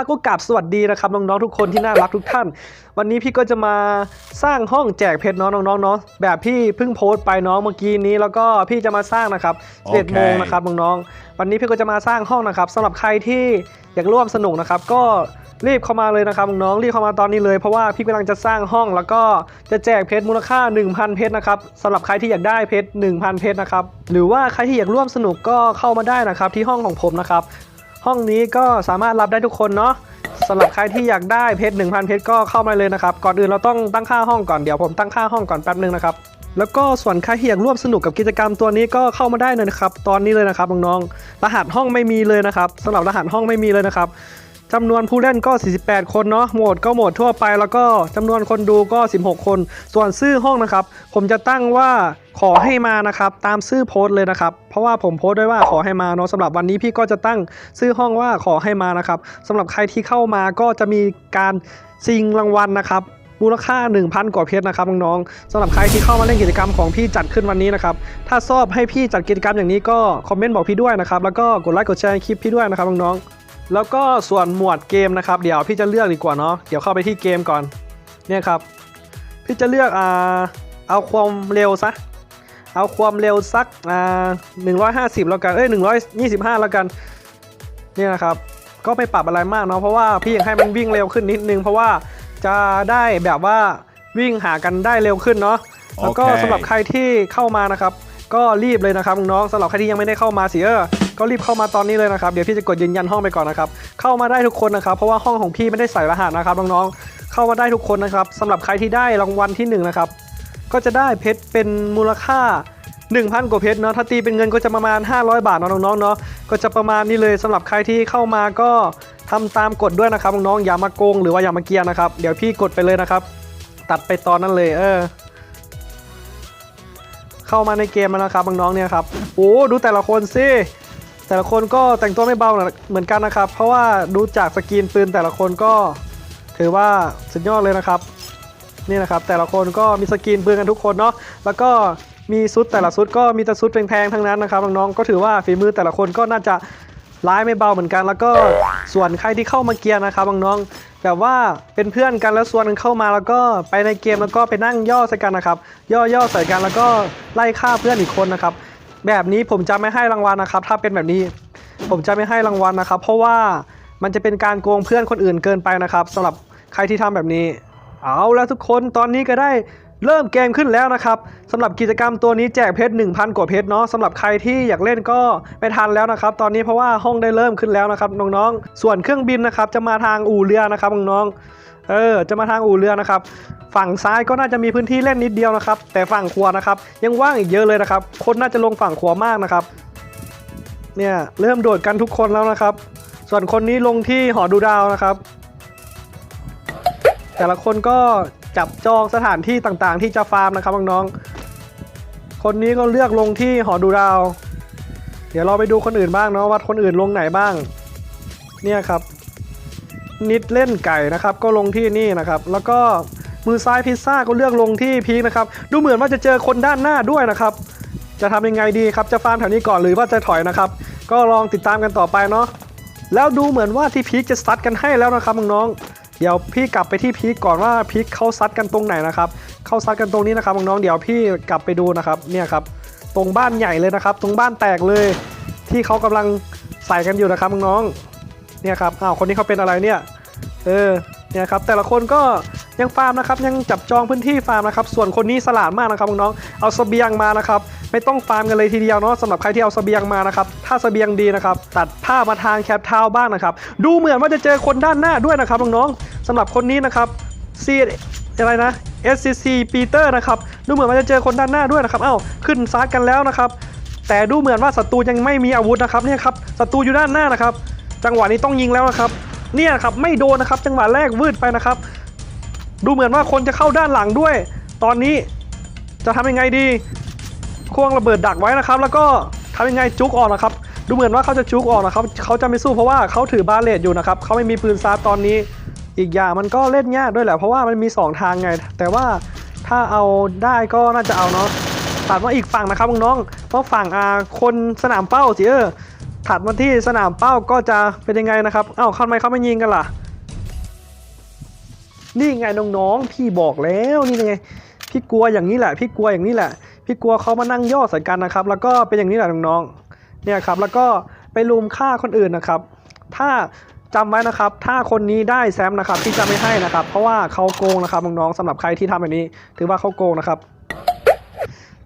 ว่าก็กราบสวัสดีนะครับน้องๆทุกคนที่น่ารักทุกท่าน วันนี้พี่ก็จะมาสร้างห้องแจกเพชรเน้องน้องๆเนาะแบบพี่เพิ่งโพสต์ไปเน้องเมื่อกี้นี้ แล้วก็พี่จะมาสร้างนะครับโอเค11โมงนะครับน้องๆวันนี้พี่ก็จะมาสร้างห้องนะครับสำหรับใครที่อยากร่วมสนุกนะครับ ก็รีบเข้ามาเลยนะครับน้องๆรีบเข้ามาตอนนี้เลยเพราะว่าพี่กำลังจะสร้างห้องแล้วก็จะแจกเพชรมูลค่า 1,000 เพชรนะครับสำหรับใครที่อยากได้เพชร 1,000 เพชรนะครับหรือว่าใครที่อยากร่วมสนุกก็เข้ามาได้นะครับที่ห้องของผมนะครับ ห้องนี้ก็สามารถรับได้ทุกคนเนาะสำหรับใครที่อยากได้เพชร1,000 เพชรก็เข้ามาเลยนะครับ ก่อนอื่นเราต้องตั้งค่าห้องก่อน เดี๋ยวผมตั้งค่าห้องก่อนแป๊บนึงนะครับ แล้วก็ส่วนใครที่อยากร่วมสนุกกับกิจกรรมตัวนี้ก็เข้ามาได้เลยนะครับ ตอนนี้เลยนะครับน้องๆ รหัสห้องไม่มีเลยนะครับสำหรับรหัสห้องไม่มีเลยนะครับจำนวนผู้เล่นก็ 48 คนเนาะ โหมดก็โหมดทั่วไป แล้วก็จำนวนคนดูก็ 16 คน ส่วนชื่อห้องนะครับ ผมจะตั้งว่าขอให้มานะครับตามชื่อโพสต์เลยนะครับ เพราะว่าผมโพสต์ไว้ว่าขอให้มาเนาะสำหรับวันนี้พี่ก็จะตั้งชื่อห้องว่าขอให้มานะครับสำหรับใครที่เข้ามาก็จะมีการชิงรางวัลนะครับมูลค่า 1,000 กว่าเพชรนะครับน้องๆสำหรับใครที่เข้ามาเล่นกิจกรรมของพี่จัดขึ้นวันนี้นะครับ ถ้าชอบให้พี่จัดกิจกรรมอย่างนี้ก็คอมเมนต์บอกพี่ด้วยนะครับ แล้วก็กดไลค์กดแชร์คลิปพี่ด้วยนะครับน้องๆ แล้วก็ส่วนหมวดเกมนะครับ เดี๋ยวพี่จะเลือกดีกว่าเนาะ เดี๋ยวเข้าไปที่เกมก่อน เนี่ยครับ พี่จะเลือกอ่าเอาความเร็วซะ เอาความเร็วสักอ่า150 แล้วกัน เอ้ย 125 แล้วกันเนี่ยนะครับ ก็ไม่ปรับอะไรมากเนาะ เพราะว่าพี่อยากให้มันวิ่งเร็วขึ้นนิดนึง เพราะว่าจะได้แบบว่าวิ่งหากันได้เร็วขึ้นเนาะ แล้วก็โอเคสำหรับใครที่เข้ามานะครับ ก็รีบเลยนะครับน้องๆสำหรับใครที่ยังไม่ได้เข้ามาสิเออก็รีบเข้ามาตอนนี้เลยนะครับ เดี๋ยวพี่จะกดยืนยันห้องไปก่อนนะครับ เข้ามาได้ทุกคนนะครับ เพราะว่าห้องของพี่ไม่ได้ใส่รหัสนะครับน้องๆ เข้ามาได้ทุกคนนะครับสำหรับใครที่ได้รางวัลที่หนึ่งนะครับ ก็จะได้เพชรเป็นมูลค่า 1,000 กว่าเพชรเนาะถ้าตีเป็นเงินก็จะประมาณ 500 บาทเนาะน้องๆเนาะก็จะประมาณนี้เลยสำหรับใครที่เข้ามาก็ทำตามกฎด้วยนะครับน้องๆอย่ามาโกงหรือว่าอย่ามาเกียร์นะครับเดี๋ยวพี่กดไปเลยนะครับ ตัดไปตอนนั้นเลยเออเข้ามาในเกมแล้วนะครับน้องๆเนี่ยครับโอ้ดูแต่ละคนสิแต่ละคนก็แต่งตัวไม่เบาเหมือนกันนะครับ เพราะว่าดูจากสกรีนปืนแต่ละคนก็ถือว่าสุดยอดเลยนะครับ นี่นะครับแต่ละคนก็มีสกินเปืนกันทุกคนเนาะแล้วก็มีซุดแต่ละซุดก็มีแต่ซุดแพงๆทั้งนั้นนะครับน้องๆก็ถือว่าฝีมือแต่ละคนก็น่าจะร้ายไม่เบาเหมือนกัน แล้วก็ส่วนใครที่เข้ามาเกียร์นะครับน้องๆแบบว่าเป็นเพื่อนกันแล้วส่วนกันเข้ามาแล้วก็ไปในเกมแล้วก็ไปนั่งย่อใส่กันนะครับ ย่อๆใส่กันแล้วก็ไล่ฆ่าเพื่อนอีกคนนะครับ แบบนี้ผมจะไม่ให้รางวัลนะครับ ถ้าเป็นแบบนี้ ผมจะไม่ให้รางวัลนะครับ เพราะว่ามันจะเป็นการโกงเพื่อนคนอื่นเกินไปนะครับสำหรับใครที่ทำแบบนี้ เอาแล้วทุกคนตอนนี้ก็ได้เริ่มเกมขึ้นแล้วนะครับสำหรับกิจกรรมตัวนี้แจกเพชร1,000 กว่าเพชรเนาะสำหรับใครที่อยากเล่นก็ไม่ทันแล้วนะครับ ตอนนี้เพราะว่าห้องได้เริ่มขึ้นแล้วนะครับน้องๆ ส่วนเครื่องบินนะครับจะมาทางอู่เรือนะครับน้องๆเออจะมาทางอู่เรือนะครับ ฝั่งซ้ายก็น่าจะมีพื้นที่เล่นนิดเดียวนะครับ แต่ฝั่งขวานะครับ ยังว่างอีกเยอะเลยนะครับ คนน่าจะลงฝั่งขวามากนะครับ เนี่ยเริ่มโดดกันทุกคนแล้วนะครับ ส่วนคนนี้ลงที่หอดูดาวนะครับ แต่ละคนก็จับจองสถานที่ต่างๆ ที่จะฟาร์มนะครับน้องๆคนนี้ก็เลือกลงที่หอดูดาว เดี๋ยวเราไปดูคนอื่นบ้างเนาะว่าคนอื่นลงไหนบ้าง เนี่ยครับ นิดเล่นไก่นะครับ ก็ลงที่นี่นะครับ แล้วก็มือซ้ายพิซซ่าก็เลือกลงที่พีคนะครับ ดูเหมือนว่าจะเจอคนด้านหน้าด้วยนะครับ จะทำยังไงดีครับ จะฟาร์มแถวนี้ก่อนหรือว่าจะถอยนะครับ ก็ลองติดตามกันต่อไปเนาะ แล้วดูเหมือนว่าที่พีคจะซัดกันให้แล้วนะครับน้องๆ เดี๋ยวพี่กลับไปที่พีคก่อนว่าพีคเขาซัดกันตรงไหนนะครับ เขาซัดกันตรงนี้นะครับน้องๆเดี๋ยวพี่กลับไปดูนะครับเนี่ยครับตรงบ้านใหญ่เลยนะครับ ตรงบ้านแตกเลยที่เขากำลังใส่กันอยู่นะครับน้องๆเนี่ยครับอ้าวคนนี้เขาเป็นอะไรเนี่ยเออเนี่ยครับแต่ละคนก็ ยังฟาร์มนะครับยังจับจองพื้นที่ฟาร์มนะครับส่วนคนนี้สลาดมากนะครับน้องๆเอาเสบียงมานะครับไม่ต้องฟาร์มกันเลยทีเดียวเนาะสำหรับใครที่เอาเสบียงมานะครับถ้าเสบียงดีนะครับตัดผ้ามาทางแคปทาวบ้างนะครับดูเหมือนว่าจะเจอคนด้านหน้าด้วยนะครับน้องๆสำหรับคนนี้นะครับซีอะไรนะ SCC Peter นะครับดูเหมือนว่าจะเจอคนด้านหน้าด้วยนะครับเอ้าขึ้นซัดกันแล้วนะครับแต่ดูเหมือนว่าศัตรูยังไม่มีอาวุธนะครับเนี่ยครับศัตรูอยู่ด้านหน้านะครับ จังหวะนี้ต้องยิงแล้วนะครับเนี่ยครับไม่โดนนะครับ จังหวะแรกวืดไปนะครับ ดูเหมือนว่าคนจะเข้าด้านหลังด้วย ตอนนี้จะทำยังไงดี ควงระเบิดดักไว้นะครับ แล้วก็ทำยังไงจุกออกนะครับ ดูเหมือนว่าเขาจะจุกออกนะครับ เขาจะไม่สู้เพราะว่าเขาถือบาเลตอยู่นะครับ เขาไม่มีปืนซาตอนนี้ อีกอย่างมันก็เล่นยากด้วยแหละ เพราะว่ามันมี 2 ทางไง แต่ว่าถ้าเอาได้ก็น่าจะเอาเนาะ ตัดมาอีกฝั่งนะครับน้องๆเพราะฝั่งอาคนสนามเป้าสิเออถัดมาที่สนามเป้าก็จะเป็นยังไงนะครับ เอ้าทำไมเขาไม่ยิงกันล่ะ นี่ไงน้องๆพี่บอกแล้วนี่ไงพี่กลัวอย่างนี้แหละพี่กลัวอย่างนี้แหละ พี่กลัวเขามานั่งย่อใส่กันนะครับ แล้วก็เป็นอย่างนี้แหละน้องๆเนี่ยครับแล้วก็ไปลุมฆ่าคนอื่นนะครับ ถ้าจำไว้นะครับ ถ้าคนนี้ได้แซมนะครับพี่จะไม่ให้นะครับ เพราะว่าเขาโกงนะครับน้องๆสำหรับใครที่ทำแบบนี้ ถือว่าเขาโกงนะครับ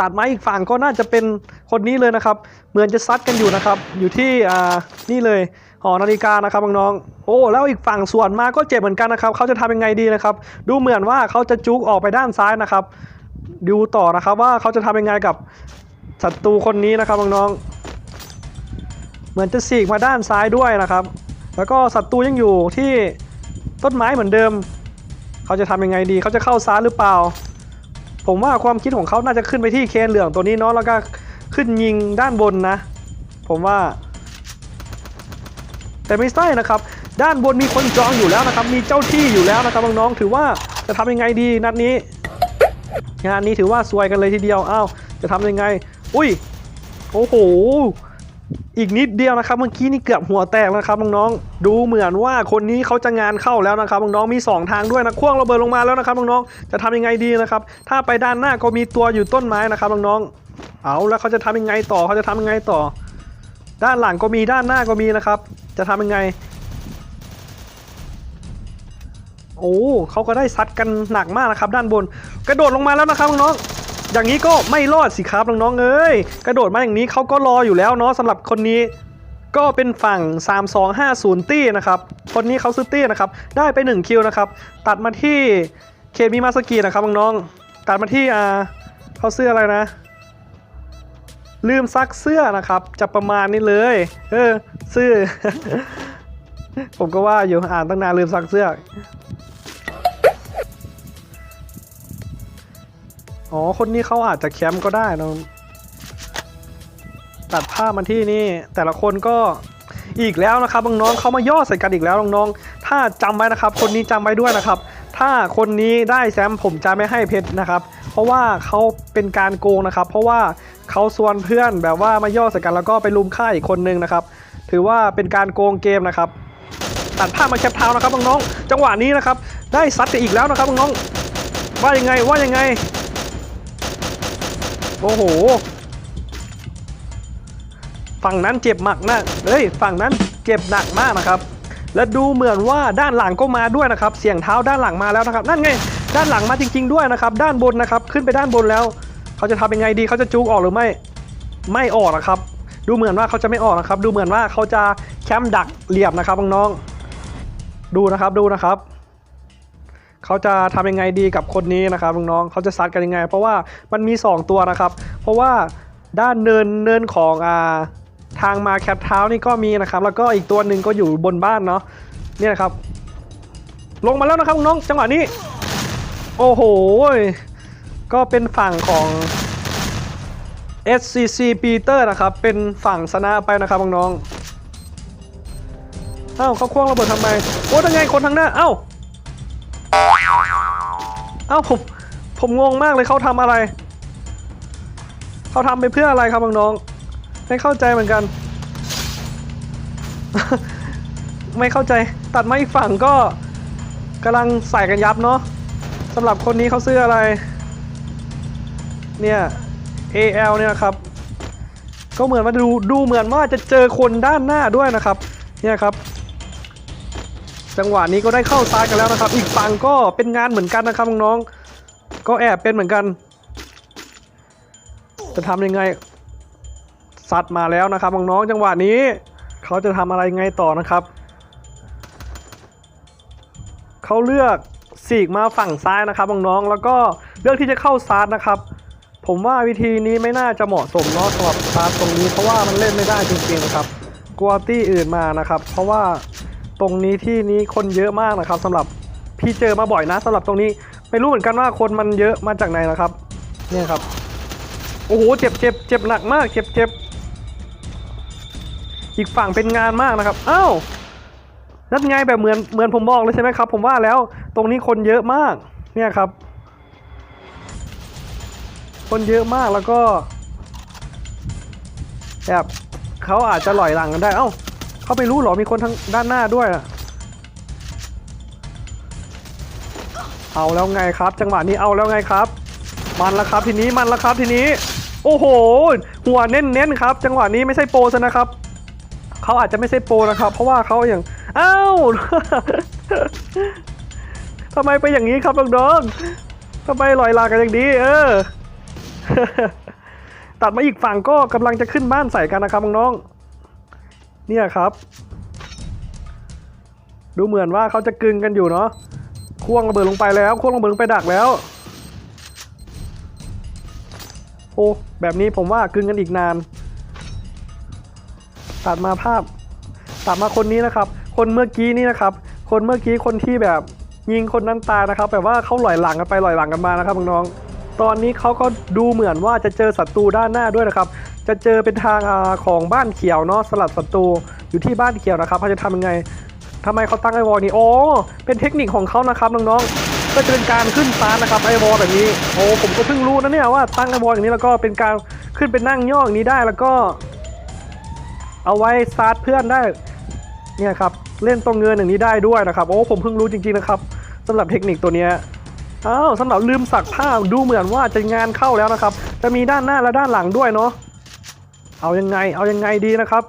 ตัดไม้อีกฝั่งก็น่าจะเป็นคนนี้เลยนะครับ เหมือนจะซัดกันอยู่นะครับ อยู่ที่อ่านี่เลย หอนาฬิกานะครับน้องๆโอ้แล้วอีกฝั่งส่วนมาก็เจ็บเหมือนกันนะครับเขาจะทำยังไงดีนะครับ ดูเหมือนว่าเขาจะจุกออกไปด้านซ้ายนะครับ ดูต่อนะครับว่าเขาจะทำยังไงกับศัตรูคนนี้นะครับน้องๆเหมือนจะสีกมาด้านซ้ายด้วยนะครับ แล้วก็ศัตรูยังอยู่ที่ต้นไม้เหมือนเดิม เขาจะทำยังไงดีเขาจะเข้าซ้ายหรือเปล่า ผมว่าความคิดของเขาน่าจะขึ้นไปที่เคนเหลืองตัวนี้เนาะแล้วก็ขึ้นยิงด้านบนนะ ผมว่า แต่ไม่ใช่นะครับ ด้านบนมีคนจองอยู่แล้วนะครับ มีเจ้าที่อยู่แล้วนะครับน้องๆถือว่าจะทำยังไงดีนัดนี้ งานนี้ถือว่าซวยกันเลยทีเดียวอ้าวจะทำยังไง อุ้ยโอ้โหอีกนิดเดียวนะครับเมื่อกี้นี่เกือบหัวแตกนะครับน้องๆดูเหมือนว่าคนนี้เขาจะงานเข้าแล้วนะครับน้องๆมี 2 ทางด้วยนะคว้างระเบิดลงมาแล้วนะครับน้องๆจะทำยังไงดีนะครับถ้าไปด้านหน้าก็มีตัวอยู่ต้นไม้นะครับน้องๆเอาแล้วเขาจะทำยังไงต่อเขาจะทำยังไงต่อ ด้านหลังก็มีด้านหน้าก็มีนะครับ จะทำยังไง โอ้เขาก็ได้ซัดกันหนักมากนะครับ ด้านบน กระโดดลงมาแล้วนะครับน้องๆอย่างนี้ก็ไม่รอดสิครับน้องๆเอ้ยกระโดดมาอย่างนี้เขาก็รออยู่แล้วเนาะสำหรับคนนี้ ก็เป็นฝั่ง 3250 ตี้นะครับ คนนี้เขาซื้อตี้นะครับ ได้ไป 1 คิวนะครับ ตัดมาที่เคมีมาสกีนะครับน้องๆตัดมาที่อ่าเขาเสื้ออะไรนะ ลืมซักเสื้อนะครับ จะประมาณนี้เลย เออเสื้อ ผมก็ว่าอยู่อ่านตั้งนานลืมซักเสื้อ อ๋อ คนนี้เขาอาจจะแคมป์ก็ได้นะตัดภาพมาที่นี่ แต่ละคนก็อีกแล้วนะครับน้องๆเขามาย่อใส่กันอีกแล้วน้องๆถ้าจำไว้นะครับ คนนี้จำไว้ด้วยนะครับ ถ้าคนนี้ได้แซมผมจะไม่ให้เพชรนะครับ เพราะว่าเขาเป็นการโกงนะครับ เพราะว่า เขาส่วนเพื่อนแบบว่ามาย่อใส่กันแล้วก็ไปลุมฆ่าอีกคนนึงนะครับ ถือว่าเป็นการโกงเกมนะครับ ตัดภาพมาแคปเท้านะครับน้องๆจังหวะนี้นะครับ ได้ซัดกันอีกแล้วนะครับน้องๆว่ายังไงว่ายังไง โอ้โห ฝั่งนั้นเจ็บหนักนะเฮ้ยฝั่งนั้นเจ็บหนักมากนะครับ และดูเหมือนว่าด้านหลังก็มาด้วยนะครับ เสียงเท้าด้านหลังมาแล้วนะครับ นั่นไงด้านหลังมาจริง ๆด้วยนะครับ ด้านบนนะครับ ขึ้นไปด้านบนแล้ว เขาจะทำยังไงดีเขาจะจูกออกหรือไม่ ไม่ออกนะครับ ดูเหมือนว่าเขาจะไม่ออกนะครับ ดูเหมือนว่าเขาจะแคมป์ดักเหลี่ยมนะครับน้องๆดูนะครับดูนะครับเขาจะทำยังไงดีกับคนนี้นะครับน้องๆเขาจะซัดกันยังไง เพราะว่ามันมี 2 ตัวนะครับ เพราะว่าด้านเนินเนินของอ่าทางมาแคปเท้านี่ก็มีนะครับ แล้วก็อีกตัวหนึ่งก็อยู่บนบ้านเนาะเนี่ยนะครับ ลงมาแล้วนะครับน้องจังหวะนี้ โอ้โห ก็เป็นฝั่งของ SCC Peter นะครับ เป็นฝั่งชนะไปนะครับน้องๆอ้าเขาควงระเบิดทำไม โอ้ยังไงคนทางหน้า เอ้า เอ้าผมผมงงมากเลยเขาทำอะไร เขาทำไปเพื่ออะไรครับน้องๆไม่เข้าใจเหมือนกัน ไม่เข้าใจตัดมาอีกฝั่งก็กำลังใส่กันยับเนาะสำหรับคนนี้เขาซื้ออะไร เนี่ย AL เนี่ยครับ ก็เหมือนว่าดูดูเหมือนว่าจะเจอคนด้านหน้าด้วยนะครับ เนี่ยครับ จังหวะนี้ก็ได้เข้าซ้ายกันแล้วนะครับ อีกฝั่งก็เป็นงานเหมือนกันนะครับน้องๆก็แอบเป็นเหมือนกัน จะทำยังไงสัตว์มาแล้วนะครับน้องๆจังหวะนี้ เขาจะทำอะไรไงต่อนะครับเขาเลือกสีกมาฝั่งซ้ายนะครับน้องๆแล้วก็เลือกที่จะเข้าซาร์ดนะครับ ผมว่าวิธีนี้ไม่น่าจะเหมาะสมเนาะสำหรับซาร์ดตรงนี้เพราะว่ามันเล่นไม่ได้จริงๆนะครับกลัวตี้อื่นมานะครับ เพราะว่าตรงนี้ที่นี้คนเยอะมากนะครับสำหรับพี่เจอมาบ่อยนะสำหรับตรงนี้ไม่รู้เหมือนกันว่าคนมันเยอะมาจากไหนนะครับ เนี่ยครับโอ้โหเจ็บเจ็บเจ็บหนักมากเจ็บเจ็บอีกฝั่งเป็นงานมากนะครับอ้าวนั่นไงแบบเหมือนเหมือนผมบอกเลยใช่ไหมครับ ผมว่าแล้วตรงนี้คนเยอะมาก เนี่ยครับ คนเยอะมากแล้วก็แบบเขาอาจจะหลอยหลังกันได้ เอ้า เขาไม่รู้หรอมีคนทางด้านหน้าด้วยอะเอาแล้วไงครับ จังหวะนี้เอาแล้วไงครับ มันละครับทีนี้มันละครับทีนี้ โอ้โห หัวเน้นๆครับ จังหวะนี้ไม่ใช่โปรซะนะครับเขาอาจจะไม่ใช่โปรนะครับ เพราะว่าเขาอย่างอ้าวทำไมไปอย่างนี้ครับน้องๆทำไมลอยลากันอย่างนี้เออ ตัดมาอีกฝั่งก็กำลังจะขึ้นบ้านใส่กันนะครับน้องๆเนี่ยครับ ดูเหมือนว่าเขาจะกึงกันอยู่เนาะควงระเบิดลงไปแล้วควงระเบิดลงไปดักแล้วโอ้แบบนี้ผมว่ากึงกันอีกนาน ตัดมาภาพ ตัดมาคนนี้นะครับ คนเมื่อกี้นี่นะครับ คนเมื่อกี้คนที่แบบยิงคนนั้นตายนะครับ แบบว่าเขาหลอยหลังกันไปหลอยหลังกันมานะครับน้องๆ ตอนนี้เขาก็ดูเหมือนว่าจะเจอศัตรูด้านหน้าด้วยนะครับ จะเจอเป็นทางอของบ้านเขียวเนาะสลัดศัตรูอยู่ที่บ้านเขียวนะครับเขาจะทำยังไงทำไมเขาตั้งไอวอลนี้โอ้เป็นเทคนิคของเขานะครับน้องๆก็จะเป็นการขึ้นฟ้านะครับไอวอลแบบนี้โอ้ผมก็เพิ่งรู้นะเนี่ยว่าตั้งไอวอลอย่างนี้แล้วก็เป็นการขึ้นเป็นนั่งย่ออย่างนี้ได้แล้วก็ เอาไว้ซาร์ทเพื่อนได้เนี่ยครับเล่นตรงเงินอย่างนี้ได้ด้วยนะครับ โอ้ผมเพิ่งรู้จริงๆนะครับสำหรับเทคนิคตัวเนี้ย อ้าวสำหรับลืมสักผ้าดูเหมือนว่าจะงานเข้าแล้วนะครับ จะมีด้านหน้าและด้านหลังด้วยเนาะเอายังไงเอายังไงดีนะครับ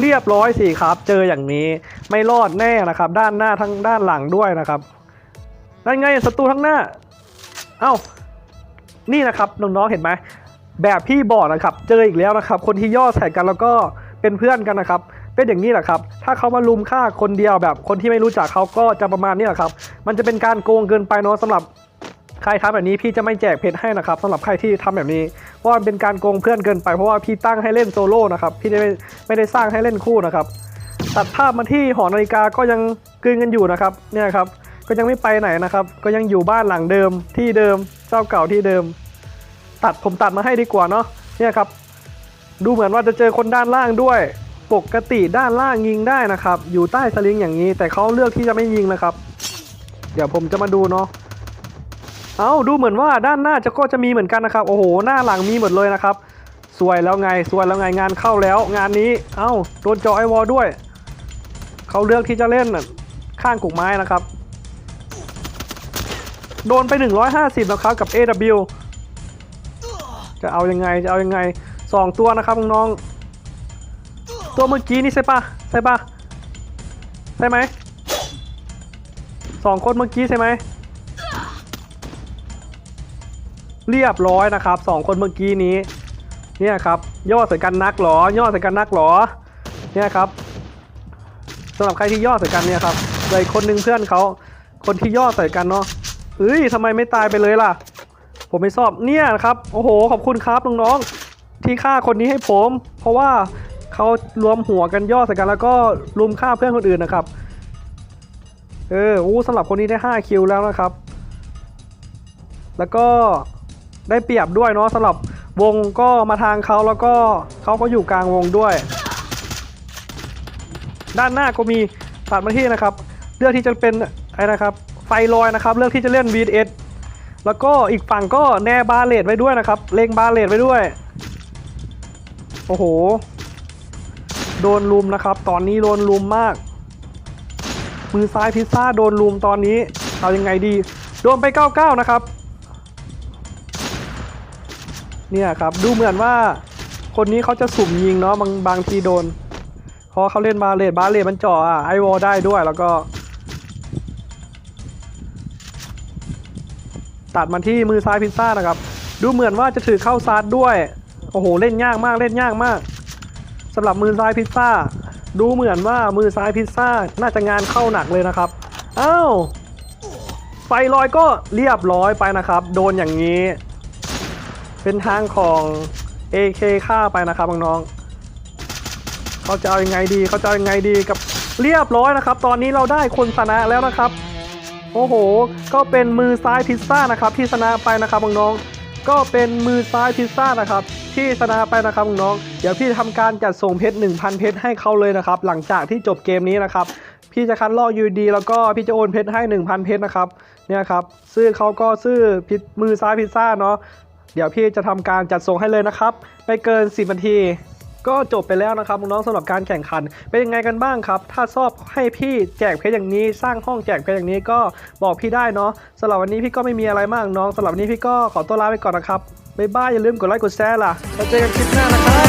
เรียบร้อยสิครับ เจออย่างนี้ไม่รอดแน่นะครับ ด้านหน้าทั้งด้านหลังด้วยนะครับนั่นไงศัตรูทั้งหน้า เอ้านี่นะครับน้องๆเห็นไหมแบบพี่บอกนะครับ เจออีกแล้วนะครับ คนที่ย่อใส่กันแล้วก็เป็นเพื่อนกันนะครับ เป็นอย่างนี้แหละครับ ถ้าเขามาลุมฆ่าคนเดียวแบบคนที่ไม่รู้จักเขาก็จะประมาณนี้แหละครับ มันจะเป็นการโกงเกินไปเนาะสำหรับใครทำแบบนี้พี่จะไม่แจกเพชรให้นะครับสำหรับใครที่ทำแบบนี้ เพราะมันเป็นการโกงเพื่อนเกินไปเพราะว่าพี่ตั้งให้เล่นโซโล่นะครับพี่ไม่ไม่ได้สร้างให้เล่นคู่นะครับตัดภาพมาที่หอนาฬิกาก็ยังกลืนกันอยู่นะครับเนี่ยครับก็ยังไม่ไปไหนนะครับ ก็ยังอยู่บ้านหลังเดิมที่เดิมเจ้าเก่าที่เดิม ตัดผมตัดมาให้ดีกว่าเนาะเนี่ยครับ ดูเหมือนว่าจะเจอคนด้านล่างด้วย ปกติด้านล่างยิงได้นะครับ อยู่ใต้สลิงอย่างนี้ แต่เขาเลือกที่จะไม่ยิงนะครับ เดี๋ยวผมจะมาดูเนาะเอาดูเหมือนว่าด้านหน้าจะก็จะมีเหมือนกันนะครับ โอ้โห หน้าหลังมีหมดเลยนะครับ สวยแล้วไงสวยแล้วไงงานเข้าแล้ว งานนี้ เอ้าโดนจาะไอวอลด้วยเขาเลือกที่จะเล่นข้างกุกไม้นะครับ โดนไป 150แล้วครับกับ AW จะเอายังไงจะเอายังไงสองตัวนะครับน้อง ตัวเมื่อกี้นี่ใช่ปะใช่ปะใช่ไหมสองคนเมื่อกี้ใช่ไหมเรียบร้อยนะครับสองคนเมื่อกี้นี้ เนี่ยครับย่อใส่กันนักหรอย่อใส่กันนักหรอ เนี่ยครับสำหรับใครที่ย่อใส่กันเนี่ยครับเลยคนหนึงเพื่อนเขาคนที่ย่อใส่กันเนาะเฮ้ยทำไมไม่ตายไปเลยล่ะ ผมไม่ชอบเนี่ยนะครับโอ้โหขอบคุณครับน้องๆที่ฆ่าคนนี้ให้ผม เพราะว่า เขารวมหัวกันย่อใส่กันแล้วก็รุมฆ่าเพื่อนคนอื่นนะครับ เอออู้สำหรับคนนี้ได้ 5 คิวแล้วนะครับ แล้วก็ได้เปรียบด้วยเนาะสำหรับวงก็มาทางเขาแล้วก็เขาก็อยู่กลางวงด้วย ด้านหน้าก็มีตัดมาที่นะครับ เลือกที่จะเป็นอะไรนะครับ ไฟลอยนะครับ เลือกที่จะเล่น VS แล้วก็อีกฝั่งก็แน่บาเลตไว้ด้วยนะครับ เล็งบาเลตไว้ด้วย โอ้โห โดนลุมนะครับ ตอนนี้โดนลุมมาก มือซ้ายพิซซ่าโดนลุมตอนนี้เอายังไงดี โดนไป 99 นะครับ เนี่ยครับ ดูเหมือนว่าคนนี้เขาจะสุ่มยิงเนาะบางบางทีโดนเพราะเขาเล่นบาเลตบาเลตมันเจ่ออะไอวอลได้ด้วยแล้วก็ ตัดมาที่มือซ้ายพิซซ่านะครับ ดูเหมือนว่าจะถือเข้าซาร์ด้วย โอ้โห เล่นยากมากเล่นยากมาก สำหรับมือซ้ายพิซซ่า ดูเหมือนว่ามือซ้ายพิซซ่าน่าจะงานเข้าหนักเลยนะครับอ้าวไฟลอยก็เรียบร้อยไปนะครับ โดนอย่างนี้ เป็นทางของ AK ฆ่าไปนะครับน้องๆเขาจะเอายังไงดีเขาจะเอายังไงดีกับเรียบร้อยนะครับ ตอนนี้เราได้คนชนะแล้วนะครับ โอ้โห ก็เป็นมือซ้ายพิซซ่านะครับที่ชนะไปนะครับน้องๆก็เป็นมือซ้ายพิซซ่านะครับ ที่ชนะไปนะครับน้อง เดี๋ยวพี่ทำการจัดส่งเพชร1,000 เพชรให้เขาเลยนะครับ หลังจากที่จบเกมนี้นะครับ พี่จะคัดลอกยูดีแล้วก็พี่จะโอนเพชรให้ 1,000 เพชรนะครับ เนี่ยครับ ซื้อเขาก็ซื้อพิมือซ้ายพิซซ่าเนาะ เดี๋ยวพี่จะทำการจัดส่งให้เลยนะครับ ไม่เกิน 10นาทีก็จบไปแล้วนะครับน้องๆสำหรับการแข่งขัน เป็นยังไงกันบ้างครับ ถ้าชอบให้พี่แจกเพชรอย่างนี้ สร้างห้องแจกเพชรอย่างนี้ก็บอกพี่ได้เนาะสำหรับวันนี้พี่ก็ไม่มีอะไรมากน้องสำหรับวันนี้พี่ก็ขอตัวลาไปก่อนนะครับ บ๊ายบายอย่าลืมกดไลค์กดแชร์ล่ะแล้วเจอกันคลิปหน้านะครับ